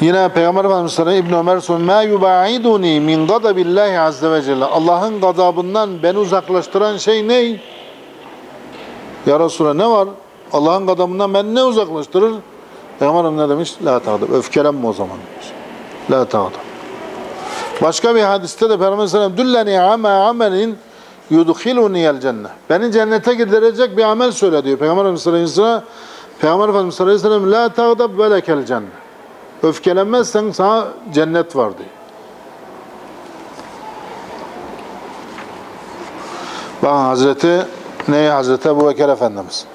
Yine Peygamber Efendimiz sellem İbn Ömer soruyor. Ma yubaiduni min gadabillahi azze ve celle. Allah'ın gazabından beni uzaklaştıran şey ne? Ya Resulallah ne var? Allah'ın gazabından beni ne uzaklaştırır? Peygamber Efendimiz ne demiş? La tağdab. Öfkelenme o zaman demiş. La tağdab. Başka bir hadiste de Peygamber sellem dülleni ama amelin yudkhiluni el cennet. Beni cennete giderecek bir amel söyle diyor. Peygamber Efendimiz sallallahu aleyhi ve sellem Peygamber Efendimiz sallallahu aleyhi ve sellem la tağdab ve lekel cennet. Öfkelenmezsen sana cennet var diyor. Bakın Hazreti ne Hazreti Ebu Bekir Efendimiz.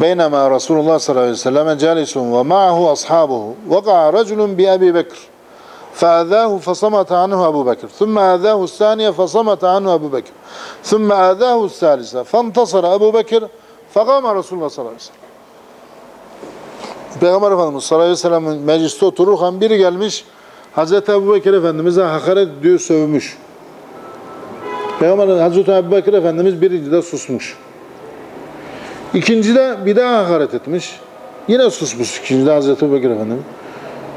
بينما رسول الله صلى الله عليه وسلم جالس ومعه أصحابه وقع رجل بأبي بكر فأذاه فصمت عنه أبو بكر ثم آذاه الثانية فصمت عنه أبو بكر ثم آذاه الثالثة فانتصر أبو بكر فقام رسول الله صلى الله عليه وسلم Peygamber Efendimiz sallallahu aleyhi ve sellem mecliste otururken biri gelmiş Hazreti Ebu Efendimiz'e hakaret ediyor, sövmüş. Peygamber Hazreti Ebu Bekir Efendimiz birinci de susmuş. İkinci de bir daha hakaret etmiş. Yine susmuş ikinci de Hazreti Ebu Bekir Efendimiz.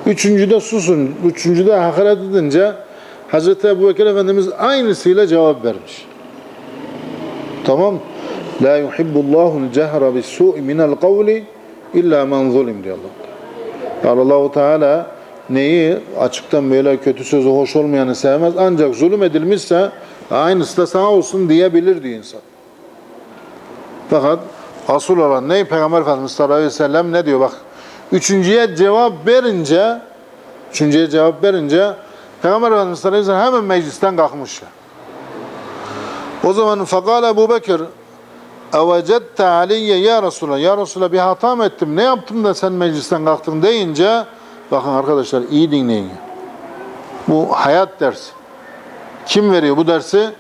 Üçüncü de susun. Üçüncü de hakaret edince Hazreti Ebu Bekir Efendimiz aynısıyla cevap vermiş. Tamam. La yuhibbullahu cehra bis su'i minel kavli illa men zulim diyor Allah. Yani Allahu Teala neyi açıktan böyle kötü sözü hoş olmayanı sevmez. Ancak zulüm edilmişse aynısı da sana olsun diyebilir diyor insan. Fakat asıl olan ne? Peygamber Efendimiz sallallahu aleyhi ve sellem ne diyor? Bak üçüncüye cevap verince üçüncüye cevap verince Peygamber Efendimiz sallallahu aleyhi ve sellem hemen meclisten kalkmış. O zaman fakale Ebu Bekir Evecette aleyye ya Resulallah. Ya Resulallah bir hata mı ettim? Ne yaptım da sen meclisten kalktın deyince bakın arkadaşlar iyi dinleyin. Bu hayat dersi. Kim veriyor bu dersi?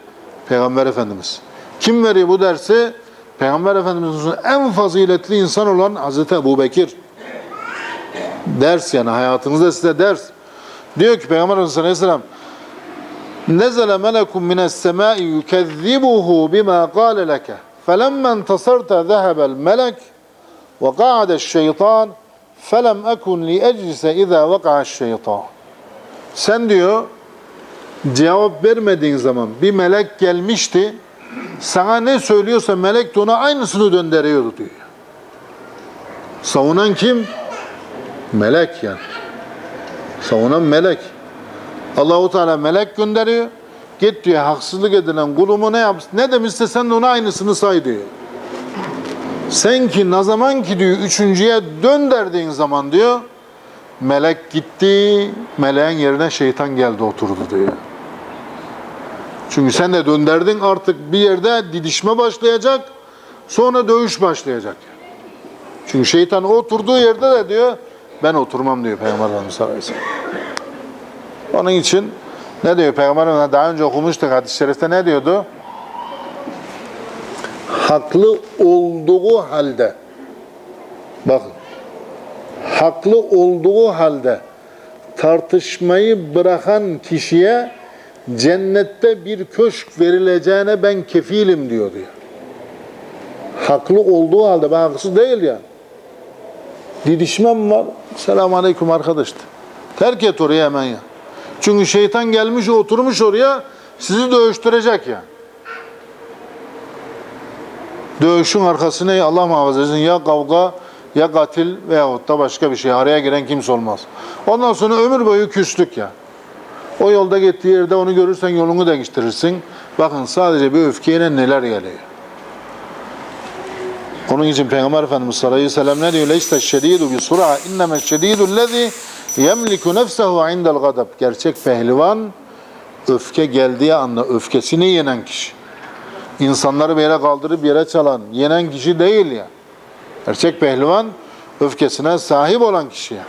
Peygamber Efendimiz. Kim veriyor bu dersi? Peygamber Efendimiz'in en faziletli insan olan Hazreti Ebu Bekir. Ders yani hayatınızda size ders. Diyor ki Peygamber Efendimiz Aleyhisselam Nezele melekun mines semai yukezzibuhu bima kâle leke. فلما انتصرت ذهب الملك وقعد الشيطان فلم أكن لأجلس إذا وقع الشيطان sen diyor cevap vermediğin zaman bir melek gelmişti sana ne söylüyorsa melek de ona aynısını döndürüyordu diyor. Savunan kim? Melek yani. Savunan melek. Allahu Teala melek gönderiyor. Git diyor haksızlık edilen kulumu ne yapsın? Ne demişse sen de ona aynısını say diyor. Sen ki ne zaman ki diyor üçüncüye dön derdiğin zaman diyor melek gitti, meleğin yerine şeytan geldi oturdu diyor. Çünkü sen de dönderdin artık bir yerde didişme başlayacak, sonra dövüş başlayacak. Çünkü şeytan oturduğu yerde de diyor ben oturmam diyor Peygamber Efendimiz sallallahu aleyhi ve sellem. Onun için ne diyor Peygamber Efendimiz daha önce okumuştuk hadis-i şerifte ne diyordu? Haklı olduğu halde bakın haklı olduğu halde tartışmayı bırakan kişiye cennette bir köşk verileceğine ben kefilim diyor diyor. Haklı olduğu halde ben haksız değil ya. Didişmem var. Selamun aleyküm arkadaşlar. Terk et oraya hemen ya. Çünkü şeytan gelmiş oturmuş oraya sizi dövüştürecek ya. Dövüşün arkası ne? Allah muhafaza etsin. Ya kavga ya katil veyahut da başka bir şey. Araya giren kimse olmaz. Ondan sonra ömür boyu küslük ya. O yolda gittiği yerde onu görürsen yolunu değiştirirsin. Bakın sadece bir öfkeyle neler geliyor. Onun için Peygamber Efendimiz sallallahu aleyhi ve sellem ne diyor? Şedidu bi sur'a inneme şedidu lezi yemliku nefsehu indel gadab. Gerçek pehlivan öfke geldiği anda öfkesini yenen kişi. İnsanları bir yere kaldırıp yere çalan, yenen kişi değil ya. Gerçek pehlivan öfkesine sahip olan kişi ya.